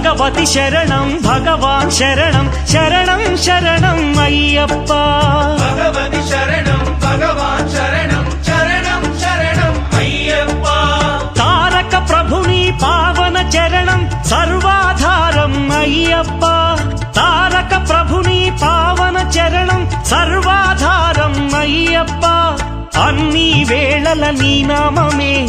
భగవతి శరణం భగవాన్ శరణం శరణం శరణం అయ్యప్ప. భగవతి శరణం భగవాన్ శరణం శరణం శరణం అయ్యప్ప. తారక ప్రభుని పావన చరణం సర్వాధారం అయ్యప్ప. తారక ప్రభుని పావన చరణం సర్వాధారం అయ్యప్ప. అన్ని వేళల నీ నామమే.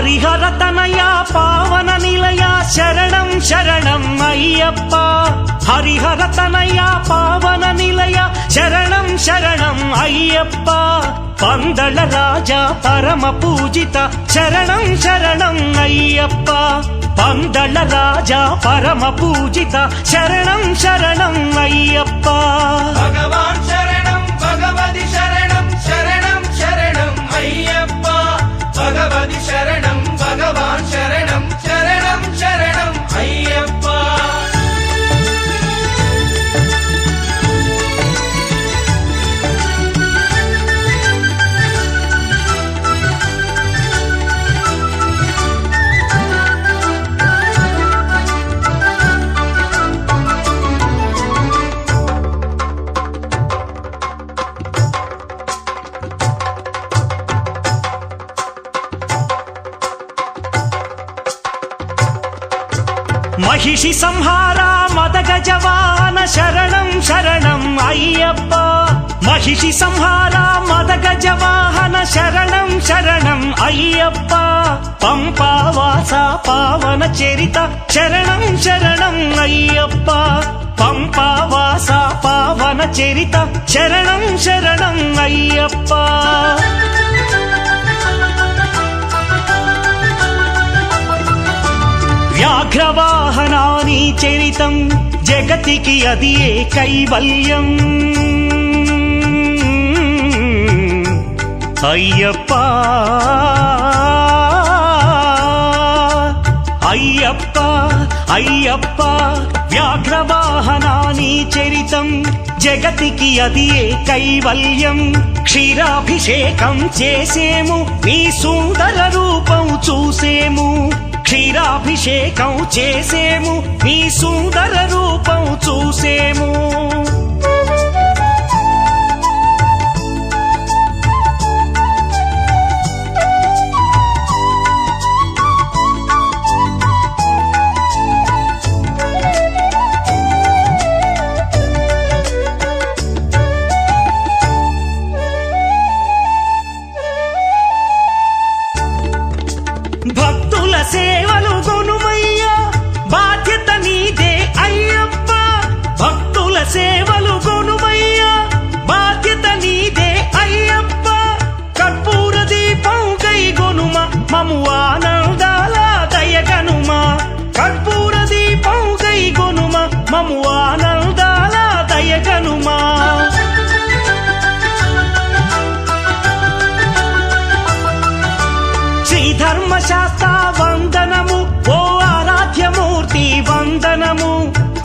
ஹரிஹரதனையா பாவன நிலையா சரணம் சரணம் ஐயப்பா. ஹரிஹரதனையா பாவன நிலையா சரணம் சரணம் ஐயப்பா. பந்தள ராஜா பரம பூஜித சரணம் சரணம் ஐயப்பா. பந்தள ராஜா பரம பூஜித சரணம் சரணம் ஐயப்பா. பகவான் சரணம் பகவதி சரணம். మహిషి సంహార మదగజవాన శరణం శరణం అయ్యప్ప. మహిషి సంహార మదగజవాహన శరణం శరణం అయ్యప్ప. పంపావాస పావన చరిత శరణం శరణం అయ్యప్ప. పంపావాస పావన చరిత శరణం శరణం అయ్యప్ప. వ్యాఘ్రవాహనాని చరితం జగతికి అది ఏ కైవల్యం? అయ్యప్ప! అయ్యప్ప! అయ్యప్ప! వ్యాఘ్రవాహనాని చరితం జగతికి అది ఏ కైవల్యం? క్షీరాభిషేకం చేసేము నీ సుందర రూపం చూసేము. క్షీరాభిషేకం చేసేము నీ సుందర రూపం చూసేము.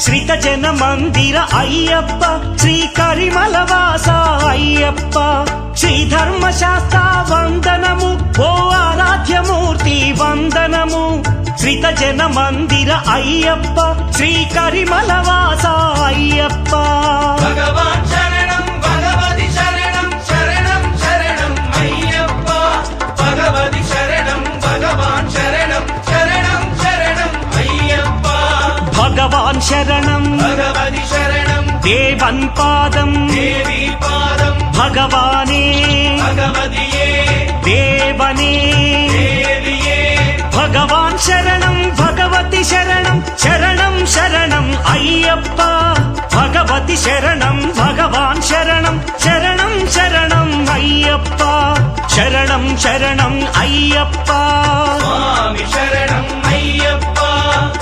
శ్రీత జన మందిర అయ్యప్ప శ్రీ కరిమలవాస అయ్యప్ప. శ్రీ ధర్మశాస్త్ర వందనము ఓ ఆరాధ్యమూర్తి వందనము. శ్రీత జన మందిర అయ్యప్ప శ్రీ కరిమలవాస అయ్యప్ప. భగవాన్ பகவான் சரணம். சரணம். தேவன் பாதம். தேவி பாதம். பகவானே. பகவதியே. தேவனே. பகவான் சரணம் பகவதி சரணம் சரணம் சரணம் ஐயப்பா. பகவதி சரணம் பகவான் சரணம் சரணம் சரணம் ஐயப்பா. சரணம் சரணம் ஐயப்பா. சரணம் ஐயப்பா.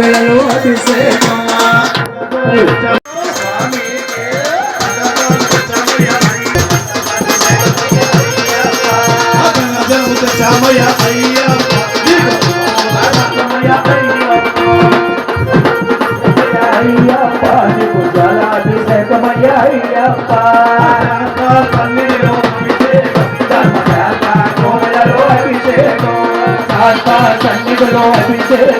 ಬೆಳಲು ಅಭಿಷೇಕ ಚಾಮಯ ಅಯ್ಯಪ್ಪ ಅಯ್ಯಪ್ಪ ನೀವು ಜಲಾಭಿಷೇಕಮಯ ಅಯ್ಯಪ್ಪ ಪನ್ನೀರೋ ಅಭಿಷೇಕ ಧರ್ಮ ಕೋಮಲೋ ಅಭಿಷೇಕ ಸಾತ ಸನ್ನಿಧರೋ ಅಭಿಷೇಕ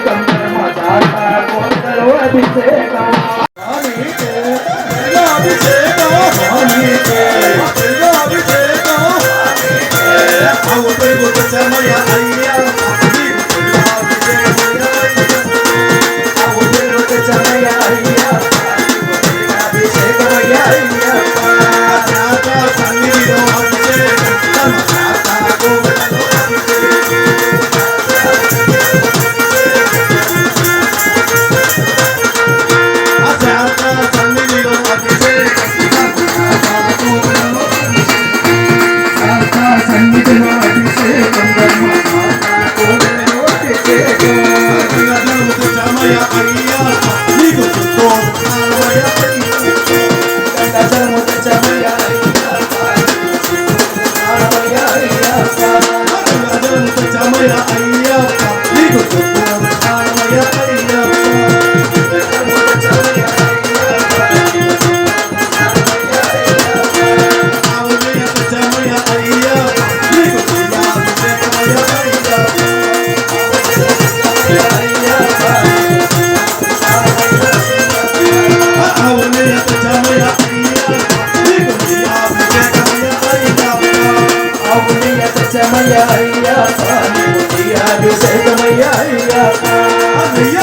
చమయ అయ్యా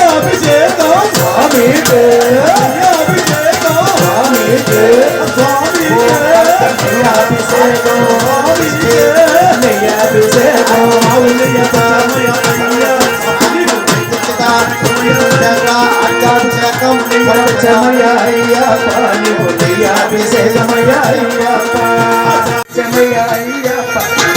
అభిషేకం స్వామికే అభిషేకం స్వామికే స్వామికే అభిషేకం స్వామికే అభిషేకం అవునయ్య చమయ అయ్యా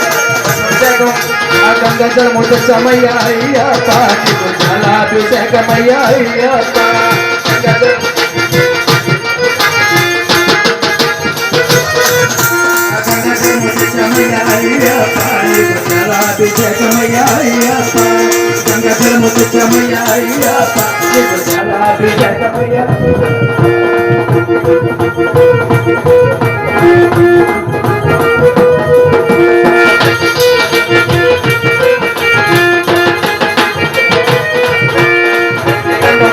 जगो। गंगा जल मुझ समैया जला दुसक मैया जला दुसक मैया गंगा जल मुझ समैया जला दुसक मैया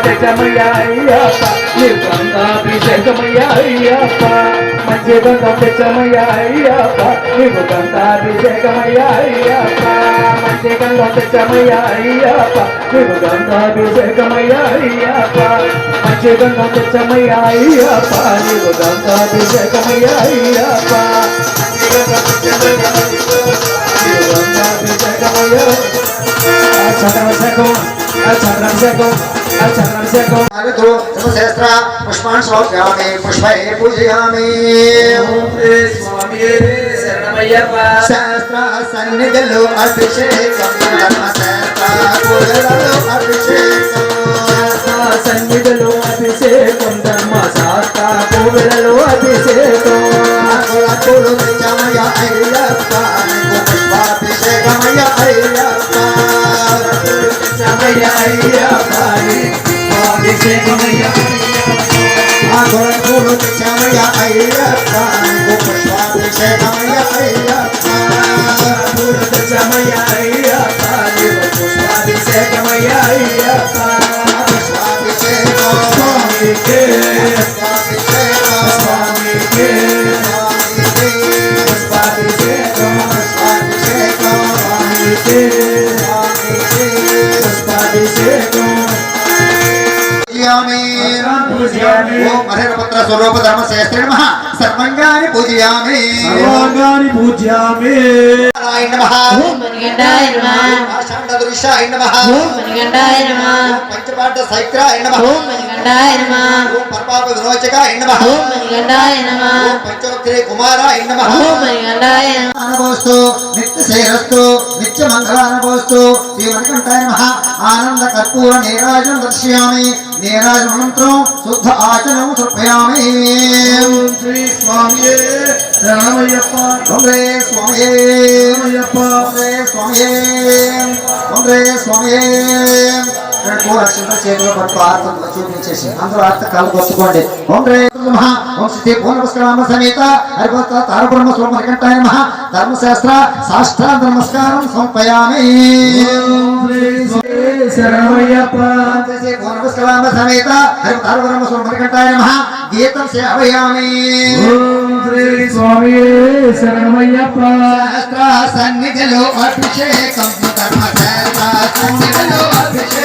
తెచ్చమయ్య అయ్యప్ప నీకు గంధాభిషేకమయ్య అయ్యప్ప మంచి గంధం అయ్యప్ప నీకు గంధాభిషేకమయ్య అయ్యప్ప మంచి గంధం అయ్యప్ప నీకు గంధాభిషేకమయ్య అయ్యప్ప మంచి గంధం తెచ్చమయ్య నీకు గంధాభిషేకమయ్య చంద్రశేఖం చంద్రశేఖం చంద్రశేఖం आगतो समशस्त्र पुष्पान् श्लोक्यामि पुष्पैः पूजयामि శాస్త్ర సన్నిధిలో అభిషేకం ధర్మశాస్త్ర పూజలలో అభిషేకం సన్నిధిలో అభిషేకం ధర్మ శాస్త్ర కోవిలలో అభిషేకం కులకులు నిజమయ అయ్యప్ప నీకు పుష్పాభిషేకమయ అయ్యప్ప సమయ అయ్యప్ప అభిషేకమయ్య ఆ కులకులు నిజమయ అయ్యప్ప నీకు పుష్పాభిషేకమయ అయ్యప్ప సమయ అయ్యప్ప పుష్పాభిషేకమయ్య అయ్యప్ప స్వరూప ధర్మ శాస్త్రి నమ. సర్వంగాని పూజయామి. సర్వాంగాని పూజయామి. నారాయణ నమ. ఓం మణికంఠాయ నమః. ఆషాఢదృశ్యాయ నమ. ఓం మణికంఠాయ నమః. పంచపాఠ సైత్రాయ నమ. ఓం మణికంఠాయ నమః. ఓం పరపాప విరోచకాయ నమ. ఓం మణికంఠాయ నమః. ఓం పంచోక్షరి కుమారాయ నమ. ఓం మణికంఠాయ నమః. అనుభవస్తు నిత్య శ్రేయస్తు నిత్య మంగళానుభవస్తు శ్రీ మణికంఠాయ నమ. ఆనంద కర్పూర నీరాజనం దర్శయామి. నీరాజన మంత్రం శుద్ధ ఆచరణం సమర్పయామి. శ్రీ స్వామియే శరణమయ్యప్ప ఓం రే స్వామియే. శరణమయ్యప్ప ఓం రే స్వామియే. ఓం రే స్వామియే. రెండు లక్షల చేతిలో పట్టు ఆర్త చూపించేసి అందరూ ఆర్త కాలు కొట్టుకోండి. ఓం రే నమః ఓం శ్రీ పూర్ణపుష్కరామ సమేత. హరిభక్త తారబ్రహ్మ స్వరూప మణికంఠాయ ధర్మశాస్త్ర సాష్టాంగ నమస్కారం సమర్పయామి. ఓం శ్రీ స్వామియే శరణమయ్యప్ప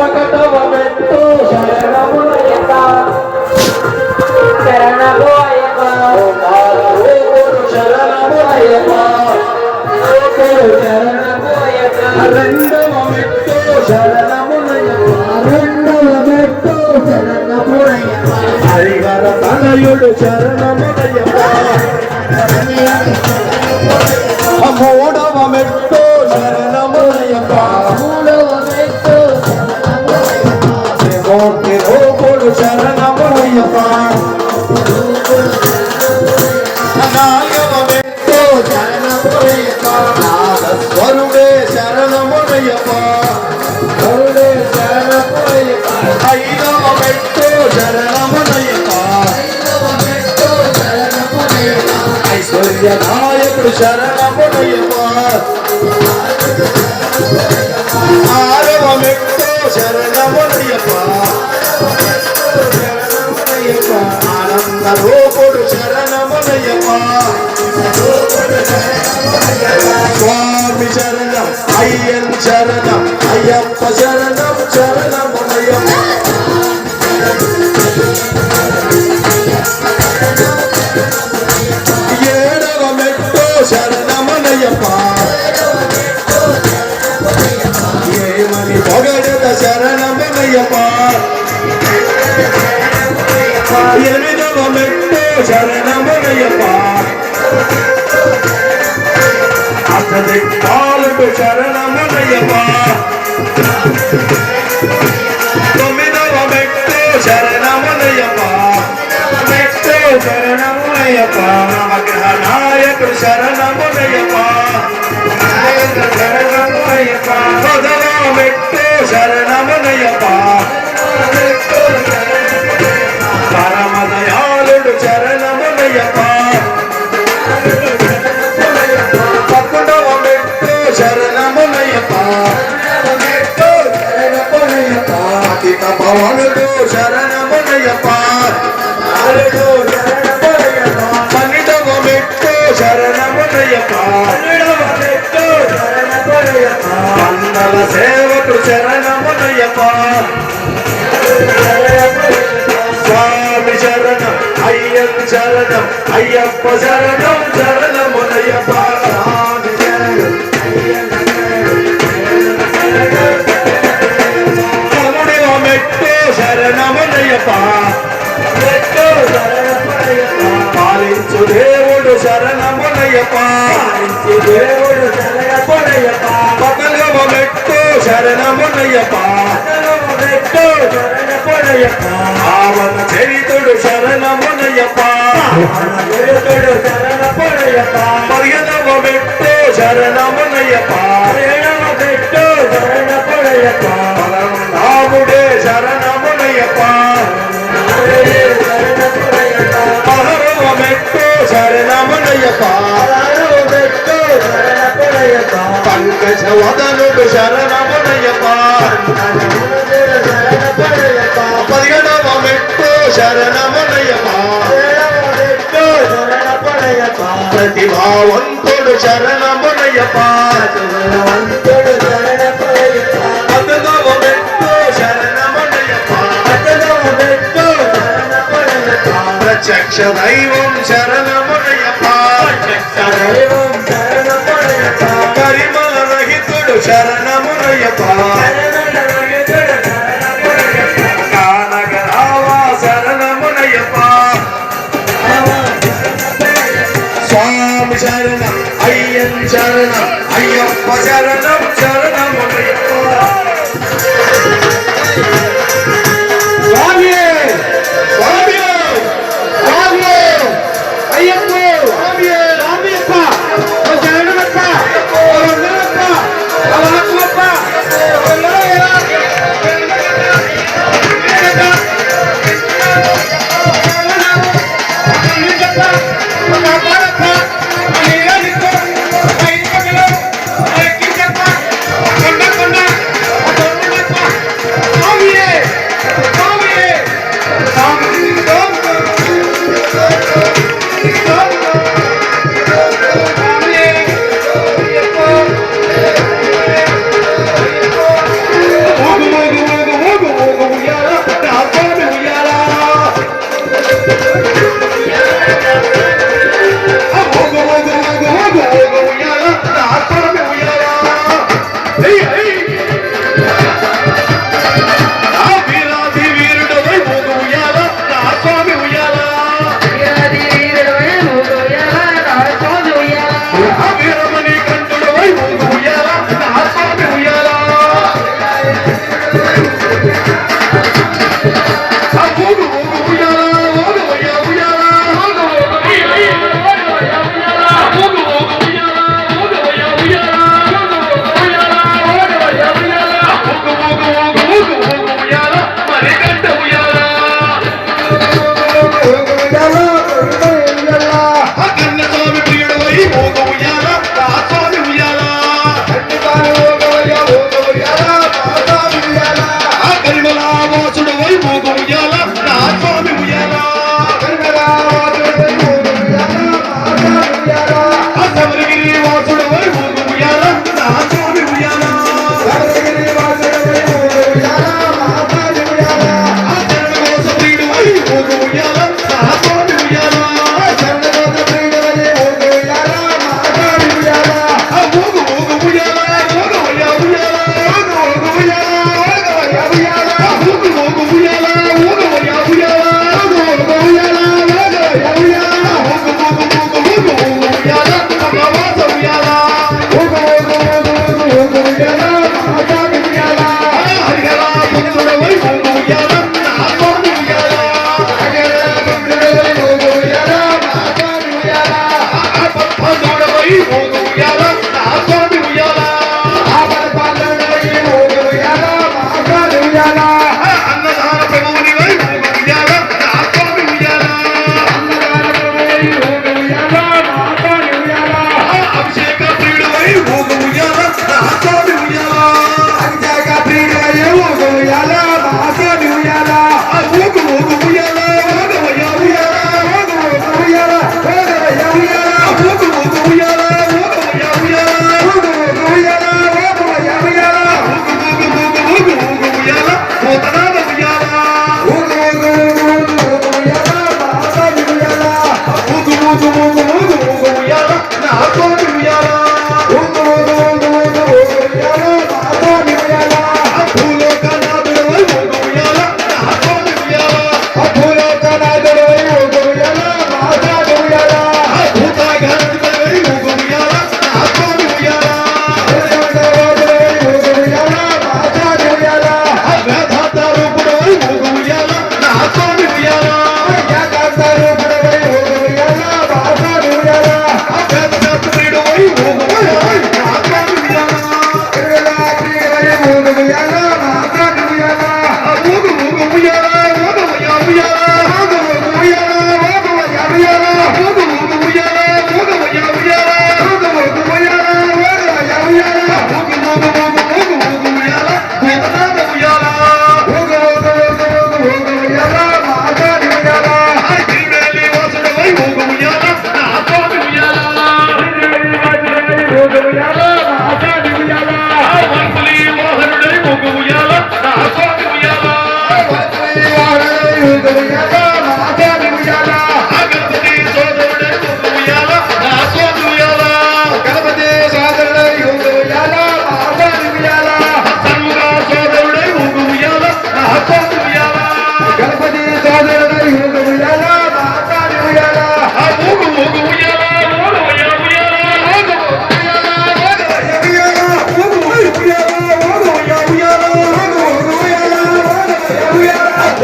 ఒకటవ మెట్టు శరణములయ్యప్ప శరణమోయప్ప శరణములయ్యప్ప శరణమోయప్ప రెండవ మెట్టు రెండవ మెట్టు హరిహర తనయుడు Gracias. ఐశ్వర్య నాయకుడు శరణమునయ్యప్ప ఆరవ మెట్టు ఆనంద రూపుడు శరణమునయ్యప్ప స్వామి శరణం అయ్యన్ శరణం అయ్యప్ప శరణం శరణమునయ్యప్ప మండల సేవకు శరణములయ్యప్ప స్వామి శరణం అయ్యప్ప శరణం అయ్యప్ప శరణం శరణములయ్యప్ప స్వామి శరణం మెట్టు శరణములయ్యప్ప మెట్టు పాలించు దేవుడు శరణములయ్యప్ప పాలించు దేవుడు శరణములయ్యప్ప పకలవ మెట్టు శరణమునయ్యప్ప నెట్టో శరణమునయ్యప్ప ఆవన చరితుడు శరణమునయ్యప్ప చరితుడు శరణమునయ్యప్ప పర్యదవ మెట్టో శరణమునయ్యప్ప ప్రేణవ నెట్టో శరణమునయ్యప్ప నాముడే శరణమునయ్యప్ప శరణమునయ్యప్ప శరణమునయ్యప్ప పంకజ వదనుడు శరణమునయ్యప్ప పరిగణమ మెట్టు శరణమునయ్యప్ప ప్రతిభావంతుడు శరణమునయ్యప్ప ప్రత్యక్ష దైవం శరణమునయ్యప్ప ప్రత్యక్ష దైవం శరణమునయ్యప్ప కరిమ శరణమునయ్యప్ప. శరణమయ్యప్ప కానగరావా శరణమునయ్యప్ప స్వామి శరణం అయ్యన్ శరణం అయ్యప్ప శరణం.